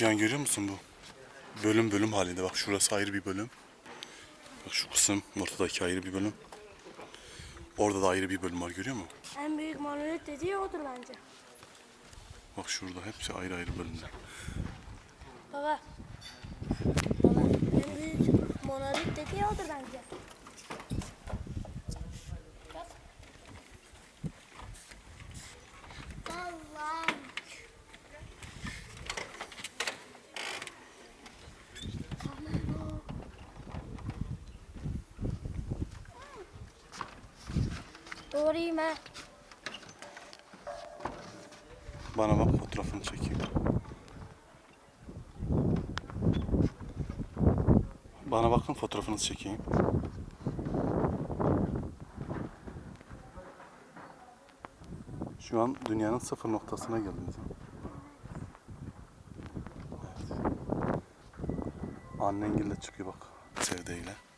Cihan görüyor musun bu? Bölüm bölüm halinde. Bak şurası ayrı bir bölüm. Bak şu kısım ortadaki ayrı bir bölüm. Orada da ayrı bir bölüm var görüyor musun? En büyük monolit dediği odur bence. Bak şurada hepsi ayrı ayrı bölümler. Baba. Baba. En büyük monolit dediği odur bence. Doğruyum ha. Bana bak fotoğrafını çekeyim. Bana bakın fotoğrafınızı çekeyim. Şu an dünyanın sıfır noktasına geldiniz. Evet. Annengille çıkıyor bak sevdeyle.